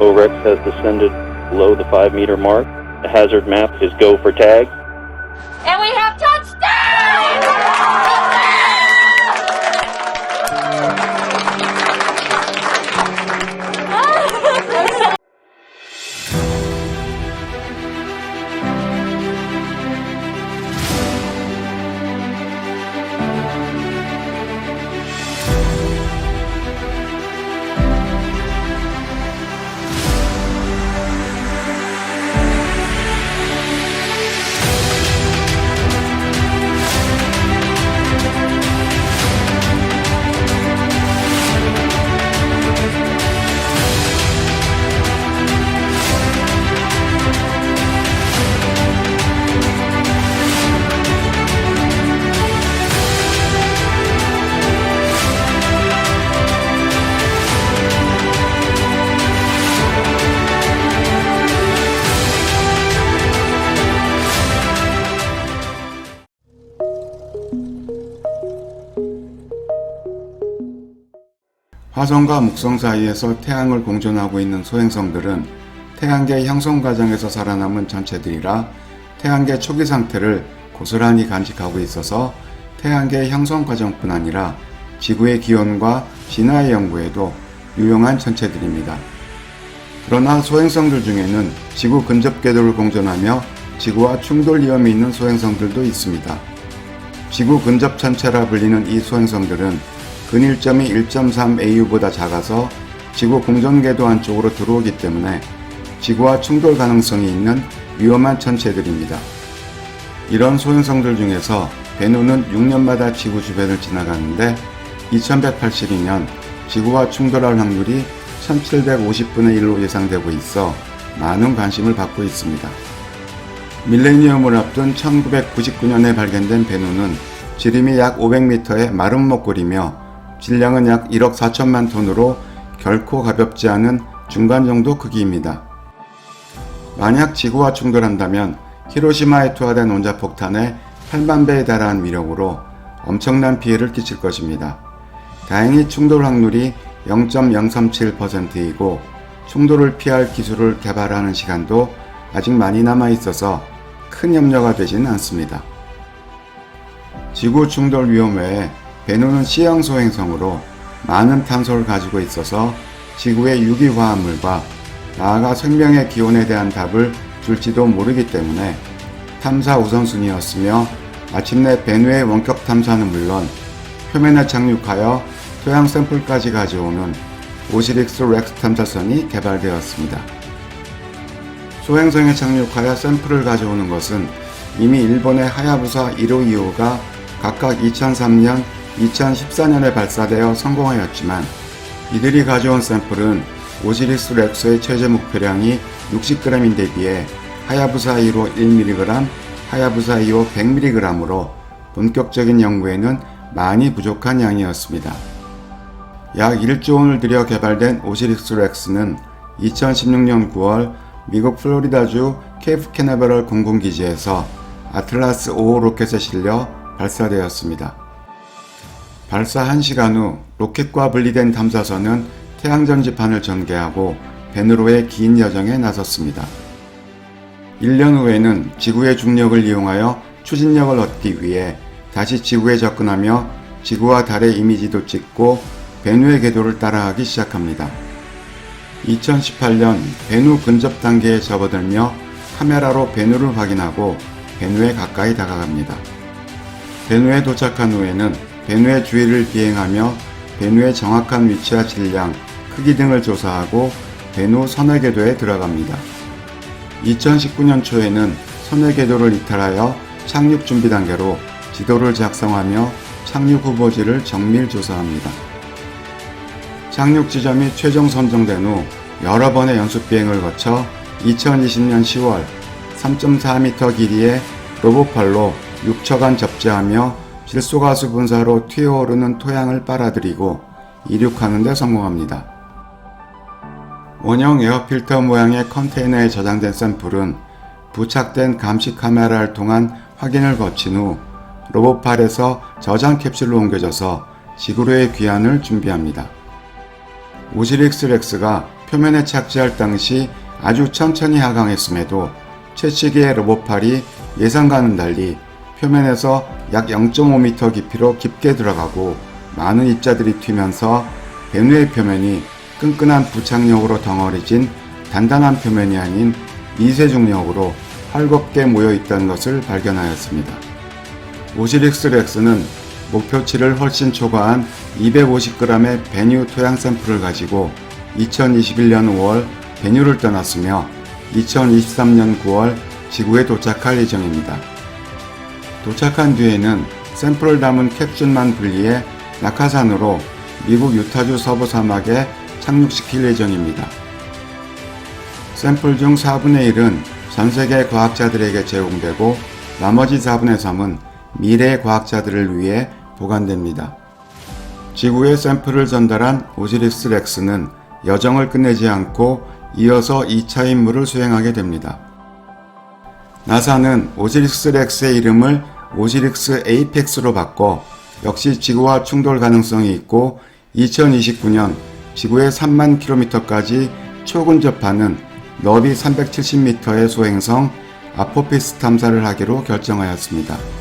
OREX has descended below the 5 meter mark. The hazard map is go for tag. 화성과 목성 사이에서 태양을 공존하고 있는 소행성들은 태양계 형성 과정에서 살아남은 전체들이라 태양계 초기 상태를 고스란히 간직하고 있어서 태양계 형성 과정뿐 아니라 지구의 기원과 진화의 연구에도 유용한 천체들입니다. 그러나 소행성들 중에는 지구 근접 궤도를 공존하며 지구와 충돌 위험이 있는 소행성들도 있습니다. 지구 근접 천체라 불리는 이 소행성들은 근일점이 1.3AU보다 작아서 지구 공전궤도 안쪽으로 들어오기 때문에 지구와 충돌 가능성이 있는 위험한 천체들입니다. 이런 소행성들 중에서 베누는 6년마다 지구 주변을 지나가는데 2182년 지구와 충돌할 확률이 1750분의 1로 예상되고 있어 많은 관심을 받고 있습니다. 밀레니엄을 앞둔 1999년에 발견된 베누는 지름이 약 500m의 마른 목골이며 질량은 약 1억 4천만 톤으로 결코 가볍지 않은 중간 정도 크기입니다. 만약 지구와 충돌한다면 히로시마에 투하된 원자폭탄의 8만 배에 달하는 위력으로 엄청난 피해를 끼칠 것입니다. 다행히 충돌 확률이 0.037%이고 충돌을 피할 기술을 개발하는 시간도 아직 많이 남아 있어서 큰 염려가 되지는 않습니다. 지구 충돌 위험 외에 베누는 C형 소행성으로 많은 탄소를 가지고 있어서 지구의 유기화합물과 나아가 생명의 기원에 대한 답을 줄지도 모르기 때문에 탐사 우선순위였으며 마침내 베누의 원격 탐사는 물론 표면에 착륙하여 토양 샘플까지 가져오는 오시릭스 렉스 탐사선이 개발되었습니다. 소행성에 착륙하여 샘플을 가져오는 것은 이미 일본의 하야부사 1호 2호가 각각 2003년, 2014년에 발사되어 성공하였지만 이들이 가져온 샘플은 오시리스 렉스의 최대 목표량이 60g인데 비해 하야부사 1호 1mg, 하야부사 2호 100mg으로 본격적인 연구에는 많이 부족한 양이었습니다. 약 1조 원을 들여 개발된 오시리스 렉스는 2016년 9월 미국 플로리다주 케이프 캐나베럴 공군기지에서 아틀라스 5호 로켓에 실려 발사되었습니다. 발사 1시간 후 로켓과 분리된 탐사선은 태양전지판을 전개하고 베누로의 긴 여정에 나섰습니다. 1년 후에는 지구의 중력을 이용하여 추진력을 얻기 위해 다시 지구에 접근하며 지구와 달의 이미지도 찍고 베누의 궤도를 따라하기 시작합니다. 2018년 베누 근접 단계에 접어들며 카메라로 베누를 확인하고 베누에 가까이 다가갑니다. 베누에 도착한 후에는 베누의 주위를 비행하며 베누의 정확한 위치와 질량, 크기 등을 조사하고 베누 선외 궤도에 들어갑니다. 2019년 초에는 선외 궤도를 이탈하여 착륙 준비 단계로 지도를 작성하며 착륙 후보지를 정밀 조사합니다. 착륙 지점이 최종 선정된 후 여러 번의 연습 비행을 거쳐 2020년 10월 3.4m 길이의 로봇팔로 6처간 접지하며 질소가스 분사로 튀어오르는 토양을 빨아들이고 이륙하는 데 성공합니다. 원형 에어필터 모양의 컨테이너에 저장된 샘플은 부착된 감시 카메라를 통한 확인을 거친 후 로봇팔에서 저장 캡슐로 옮겨져서 지구로의 귀환을 준비합니다. 오시릭스 렉스가 표면에 착지할 당시 아주 천천히 하강했음에도 최치기의 로봇팔이 예상과는 달리 표면에서 약 0.5m 깊이로 깊게 들어가고 많은 입자들이 튀면서 배누의 표면이 끈끈한 부착력으로 덩어리진 단단한 표면이 아닌 미세중력으로 헐겁게 모여 있다는 것을 발견하였습니다. 오시릭스 렉스는 목표치를 훨씬 초과한 250g의 베뉴 토양 샘플을 가지고 2021년 5월 베뉴를 떠났으며 2023년 9월 지구에 도착할 예정입니다. 도착한 뒤에는 샘플을 담은 캡슐만 분리해 낙하산으로 미국 유타주 서부 사막에 착륙시킬 예정입니다. 샘플 중 4분의 1은 전 세계 과학자들에게 제공되고 나머지 4분의 3은 미래 과학자들을 위해 보관됩니다. 지구에 샘플을 전달한 오시리스 렉스는 여정을 끝내지 않고 이어서 2차 임무를 수행하게 됩니다. 나사는 오시리스 렉스의 이름을 오시릭스 에이펙스로 바꿔 역시 지구와 충돌 가능성이 있고 2029년 지구의 3만 킬로미터까지 초근접하는 너비 370m의 소행성 아포피스 탐사를 하기로 결정하였습니다.